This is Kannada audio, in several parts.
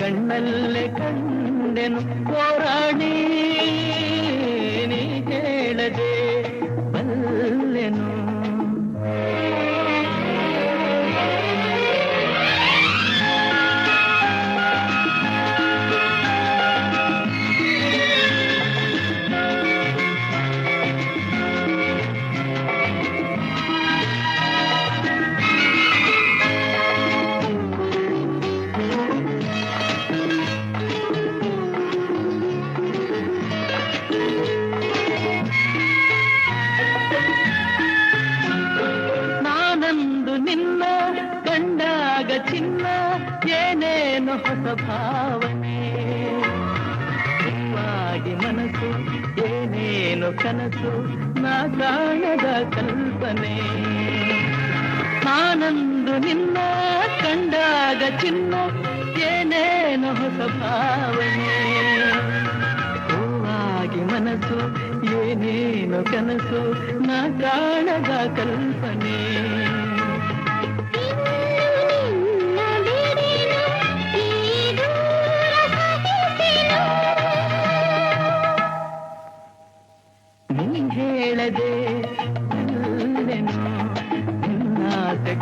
കണ്ണല്ലേ കണ്ടെന്നു പോരാണി ಏನೇನು ಹೊಸ ಭಾವನೆ? ಮಾಡಿ ಮನಸ್ಸು, ಏನೇನು ಕನಸು? ನಾ ಕಾಣದ ಕಲ್ಪನೆ. ಆನಂದು ನಿನ್ನ ಕಂಡಾಗ ಚಿನ್ನ, ಏನೇನು ಹೊಸ ಭಾವನೆ? ಹೂವಾಗಿ ಮನಸ್ಸು, ಏನೇನು ಕನಸು? ನಾ ಕಾಣದ ಕಲ್ಪನೆ.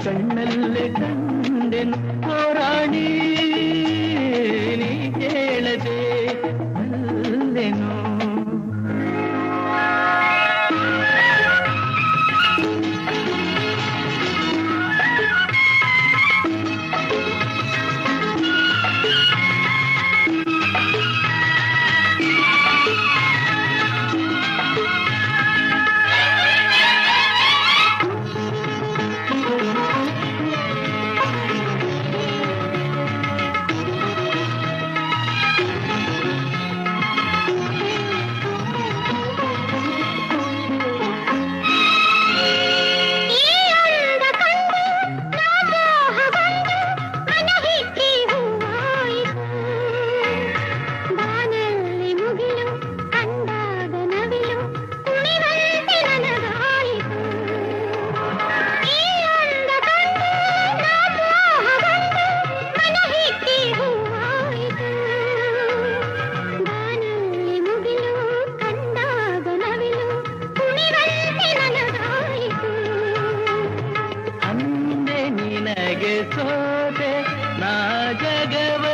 കണ്ണല്ലേ കണ്ടെൻ പോരാണി ಜಗಸೋದೆ ನಾ ಜಗವ